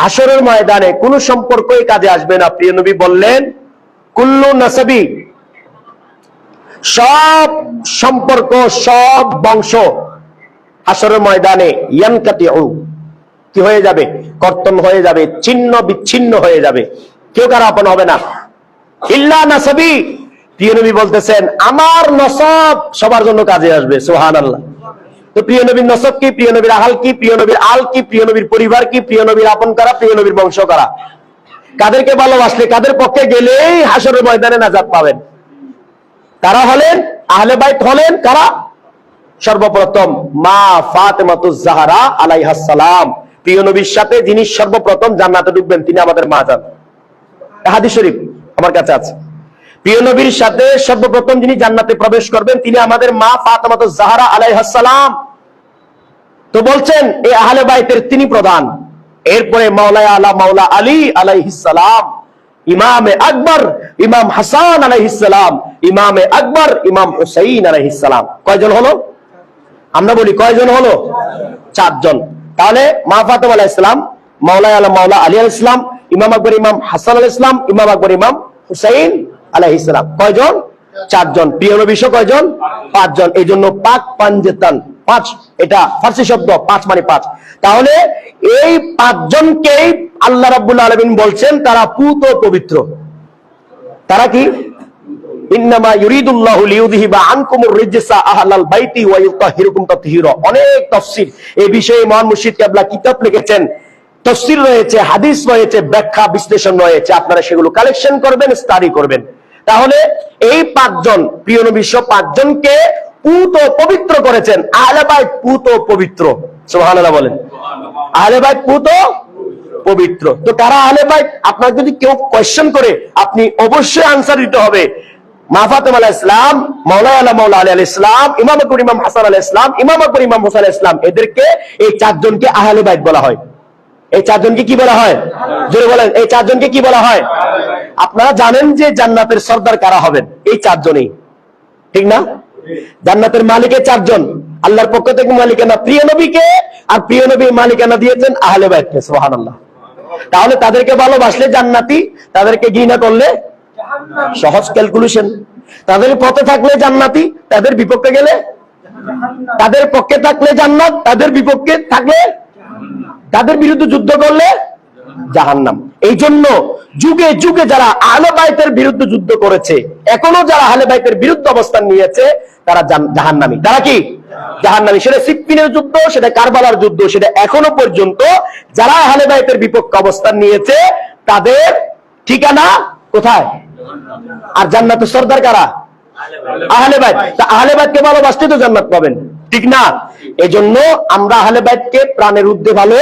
হাসরের ময়দানে কোন সম্পর্কই কাজে আসবে না। প্রিয় নবী বললেন, কুল্লু নাসাবি, সব সম্পর্ক, সব বংশ হাসরের ময়দানে কি হয়ে যাবে? কর্তন হয়ে যাবে, ছিন্ন বিচ্ছিন্ন হয়ে যাবে। কেউ কারও আপন হবে না। ইল্লা নাসাবি। প্রিয় নবী বলতেছেন, আমার নসব সবার জন্য কাজে আসবে সোহান আল্লাহ তো প্রিয় নবীর নসব কি? প্রিয় নবীর আহাল কি? প্রিয় নবীর আল কি? প্রিয় নবীর পরিবার কি? প্রিয় নবীর আপন করা? প্রিয় নবীর বংশ করা? কাদেরকে ভালোবাসলে কাদের পক্ষে গেলেই হাসরের ময়দানে নাজাত পাবেন? তারা হলেন? আহলে বাইত হলেন কারা? সর্বপ্রথম মা ফাতেমাতুজ জাহারা আলাইহাস সালাম। প্রিয় নবীর সাথে যিনি সর্বপ্রথম জান্নাতে ঢুকবেন, তিনি আমাদের মা যান হাদিস শরীফ আমার কাছে আছে। প্রিয় নবীর সাথে সর্বপ্রথম যিনি জান্নাতে প্রবেশ করবেন, তিনি আমাদের মা ফাতেমাতুজ জাহারা আলাইহাস সালাম। তো বলছেন, এই আহলে বাইতের তিনি প্রধান। এরপরে মাওলায় আলা মাওলা আলী আলাইহিস সালাম, ইমামে আকবর, ইমাম হাসান আলাইহিস সালাম, ইমামে আকবর, ইমাম হুসাইন আলাইহিস সালাম। কয়জন হলো? আমরা বলি কয়জন হলো? চারজন। তাহলে মা ফাতেমা আলাইহিস সালাম, মাওলায় আলা মাওলা আলী আলাইহিস সালাম, ইমাম আকবর, ইমাম হাসান আলাইহিস সালাম, ইমাম আকবর, ইমাম হুসাইন আলাইহিস সালাম। কয়জন? চারজন। প্রিয় নবী সহ কয়জন? পাঁচজন। এই জন্য পাক পাঞ্জেতান, পাঁচ এটা ফার্সি শব্দ, পাঁচ মানে পাঁচ। তাহলে এই পাঁচজনকেই আল্লাহ রাব্বুল আলামিন বলছেন, তারা পুত পবিত্র। তারা কি? বিষয়ে কেবলা রয়েছে, হাদিস রয়েছে, ব্যাখ্যা, বিশ্লেষণ রয়েছে। আপনারা সেগুলো কালেকশন করবেন স্টাডি করবেন। তাহলে এই পাঁচজন, প্রিয় নবী সহ পাঁচজনকে পুত পবিত্র করেছেন। আহলে বাইত পুত পবিত্র। সুবহানাল্লাহ বলেন। আহলে বাইত পুত পবিত্র। তো তারা আহলে বাইত? আপনার যদি কেউ কোয়েশ্চেন করে, আপনি অবশ্যই আনসার দিতে হবে। আলা আলী ইমাম ইমাম হাসান ইমাম ইমাম এদেরকে এই চারজনকে আহলে বাইত বলা হয়। এই চারজনকে কি বলা হয়? জোরে বলেন, এই চারজনকে কি বলা হয়? আপনারা জানেন যে জান্নাতের সর্দার কারা হবেন? এই চারজনই। ঠিক না? জান্নাতের মালিকে চারজন, আল্লাহর পক্ষ থেকে মালিকানা প্রিয় নবীকে আর প্রিয় নবী মালিকানা দিয়েছেন আহলে বাইতকে সুবহানাল্লাহ। তাহলে তাদেরকে ভালোবাসলে জান্নাতি, তাদেরকে ঘৃণা করলে সহজ ক্যালকুলেশন তাদের পথে থাকলে জান্নাতি, তাদের বিপক্ষে গেলে তাদের পক্ষে থাকলে জান্নাত, তাদের বিপক্ষে থাকলে তাদের বিরুদ্ধে যুদ্ধ করলে জাহান্নাম। এই জন্য যুগে যুগে যারা আহলে বাইতের বিরুদ্ধে যুদ্ধ করেছে, এখনও যারা আহলে বাইতের বিরুদ্ধে অবস্থান নিয়েছে, তারা জাহান্নামী। তারা কি? জাহান্নামী। সেটা সিপ্পিনের যুদ্ধ, সেটা কারবালার যুদ্ধ, সেটা এখনও পর্যন্ত যারা আহলে বাইতের বিপক্ষে অবস্থান নিয়েছে, তাদের ঠিকানা কোথায়? আর জান্নাতের সর্দার কারা? আহলে বাইত। আহলে বাইতকে ভালোবাসতে তো জান্নাত পাবেন। ঠিক না? এজন্য আমরা আহলে বাইতকে প্রাণের উদ্দে ভালো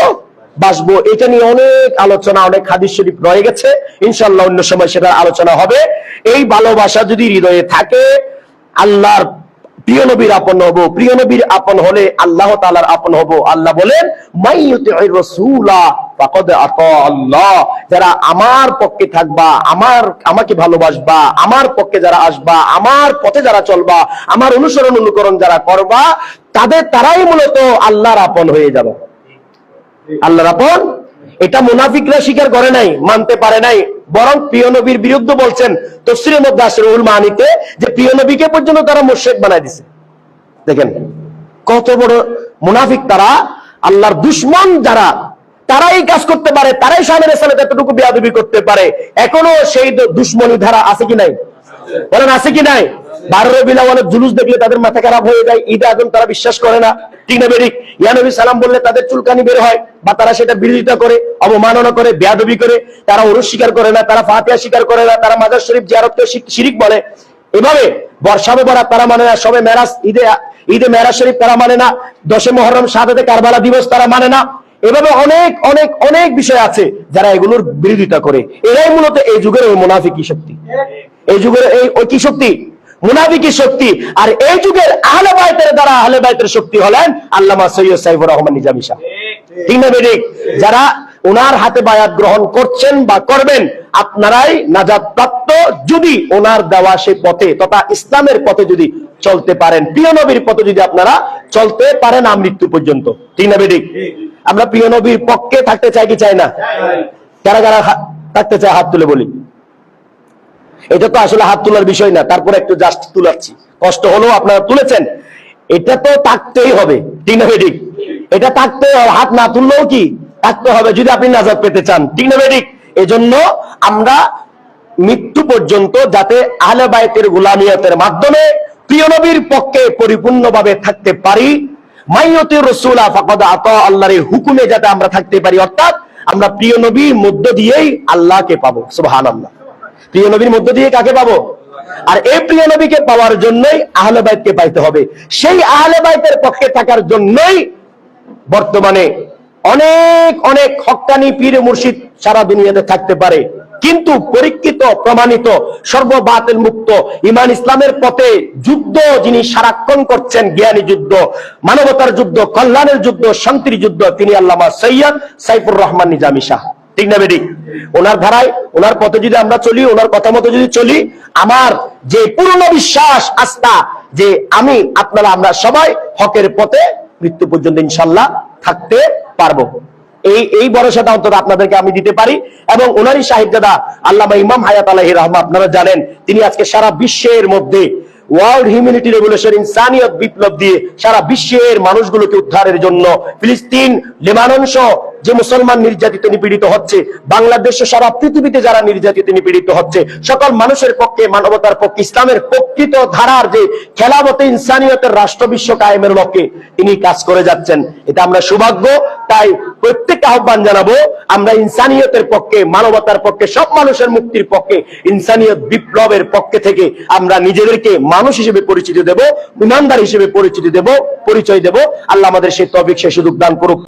বাসবো, এটা নিয়ে অনেক আলোচনা, অনেক হাদিস শরীফ রয়ে গেছে। ইনশাল্লাহ অন্য সময় সেটার আলোচনা হবে। এই ভালোবাসা যদি হৃদয়ে থাকে, আল্লাহর প্রিয় নবীর আপন হব। প্রিয় নবীর আপন হলে আল্লাহ তাআলার আপন হব। আল্লাহ বলেন আল্লাহ। যারা আমার পক্ষে থাকবা, আমার, আমাকে ভালোবাসবা, আমার পক্ষে যারা আসবা, আমার পথে যারা চলবা, আমার অনুসরণ, অনুকরণ যারা করবা, তাদের, তারাই মূলত আল্লাহর আপন হয়ে যাবে। আল্লাহর আপন? এটা মুনাফিকরা স্বীকার করে নাই, মানতে পারে নাই। বরং প্রিয় নবীর বিরুদ্ধে বলছেন, তফসিরের মধ্যে আসলে উল মানিতে যে প্রিয় নবীকে পর্যন্ত তারা মুর্শেদ বানাই দিছে। দেখেন, কত বড় মুনাফিক তারা, আল্লাহর দুশ্মন যারা, তারাই কাজ করতে পারে, তারাই সামনের সালে এতটুকু বেয়াদবি করতে পারে। এখনও সেই দুশ্মনী ধারা আছে কি নাই? বলেন, আছে কি নাই? বারো অনেক জুলুস দেখলে তাদের মাথা খারাপ হয়ে যায় ঈদ আজম তারা বিশ্বাস করে না। ঠিক না বেরিক? ইয়ানবী সালাম বললে তাদের চুলকানি বের হয় বা তারা সেটা বিরোধিতা করে, অবমাননা করে, বেয়াদবি করে, তারা ওরস স্বীকার করে না, তারা ফাতিয়া স্বীকার করে না, তারা মাজার শরীফ জিয়ারতকে শিরিক বলে। এভাবে বর্ষা বেবরাত তারা মানে না সবে মেরাজ, ঈদে ঈদে মেরাজ শরীফ তারা মানে না, দশে মহরম, সাদাতে কারবালা দিবস তারা মানে না। এভাবে অনেক অনেক অনেক বিষয় আছে যারা এগুলোর বিরোধিতা করে। এরাই মূলত এই যুগের ওই মুনাফিকি শক্তি। এই যুগের এই কি শক্তি। মুনাফিকি শক্তি। আর এই যুগের আহলে বাইতের দ্বারা আহলে বাইতের শক্তি হলেন আল্লামা সৈয়দ সাইফুর রহমান নিজামী শাহ ঠিক না বেদিক যারা ওনার হাতে বায়াত গ্রহণ করছেন বা করবেন, আপনারাই নাজাদ প্রাপ্ত যদি ওনার দেওয়া সেই পথে তথা ইসলামের পথে যদি চলতে পারেন। প্রিয় নবীর পথে যদি আপনারা চলতে পারেন আমৃত্যু পর্যন্ত। ঠিক না বেদিক আমরা প্রিয় নবীর পক্ষে থাকতে চাই কি চাই না? কারা কারা থাকতে চায় হাত তুলে বলি? এটা তো আসলে হাত তোলার বিষয় না, তারপরে একটু জাস্ট তুলাচ্ছি। কষ্ট হলেও আপনারা তুলেছেন। এটা তো থাকতেই হবে, ঠিক না ঠিক এটা থাকতে হাত না তুললেও কি? থাকতে হবে যদি আপনি নাজাদ পেতে চান, ঠিক না ঠিক এজন্য আমরা মৃত্যু পর্যন্ত যাতে আহলে বায়তের গুলামিয়াতের মাধ্যমে প্রিয় নবীর পক্ষে পরিপূর্ণভাবে থাকতে পারি মাইয়তের রসুলা ফাকাদ আত, আল্লাহর হুকুমে যাতে আমরা থাকতে পারি, অর্থাৎ আমরা প্রিয় নবীর মধ্য দিয়েই আল্লাহকে পাবো, সুবহানাল্লাহ। প্রিয় নবীর মধ্য দিয়ে কাকে পাবো? আর এই প্রিয় নবীকে পাওয়ার জন্যই আহলে বাইতকে পাইতে হবে। সেই আহলে বাইতের পক্ষে থাকার জন্যই বর্তমানে অনেক অনেক হক্কানি পীর মুর্শিদ সারা দুনিয়াতে থাকতে পারে। কিন্তু পরীক্ষিত, প্রমাণিত, সর্ববাতিল মুক্ত ইমান ইসলামের পথে যুদ্ধ যিনি সারাক্ষণ করছেন, জ্ঞানী যুদ্ধ, মানবতার যুদ্ধ, কল্যাণের যুদ্ধ, শান্তির যুদ্ধ, তিনি আল্লামা সৈয়দ সাইফুর রহমান নিজামী শাহ। ঠিক না বেডিক ওনার ধারায়, ওনার পথে যদি আমরা চলি, ওনার কথা মতো যদি চলি, আমার যে পূর্ণ বিশ্বাস, আস্থা, যে আমি, আপনারা, আমরা সবাই হকের পথে মৃত্যু পর্যন্ত ইনশাল্লাহ থাকতে পারব। এই এই ভরসাটা অন্তত আপনাদেরকে আমি দিতে পারি। এবং ওনারই সাহিবজাদা আল্লামা ইমাম হায়াত আলাহি রহমা, আপনারা জানেন, তিনি আজকে সারা বিশ্বের মধ্যে ওয়ার্ল্ড হিউম্যানিটি রেভলিউশন ইনসানিয়ত বিপ্লব দিয়ে সারা বিশ্বের মানুষগুলোকে উদ্ধারের জন্য ফিলিস্তিন, লেবানন সহ যে মুসলমান নির্যাতিত, নিপীড়িত হচ্ছে, বাংলাদেশ সারা পৃথিবীতে যারা নির্যাতিত, নিপীড়িত হচ্ছে, সকল মানুষের পক্ষে, মানবতার পক্ষে, ইসলামের প্রকৃত ধারার যে খেলাবতে ইনসানিয়তের রাষ্ট্র বিশ্ব কায়েমের লক্ষ্যে তিনি কাজ করে যাচ্ছেন। এটা আমরা সৌভাগ্য, তাই প্রত্যেককে আহ্বান জানাব, আমরা ইনসানিয়তের পক্ষে, মানবতার পক্ষে, সব মানুষের মুক্তির পক্ষে, ইনসানিয়ত বিপ্লবের পক্ষে থেকে আমরা নিজেদেরকে মানুষ হিসেবে পরিচিতি দেব, ইমানদার হিসেবে পরিচিতি দেব, পরিচয় দেব। আল্লাহ আমাদের সেই তবিক সে সুযোগ দান করুক।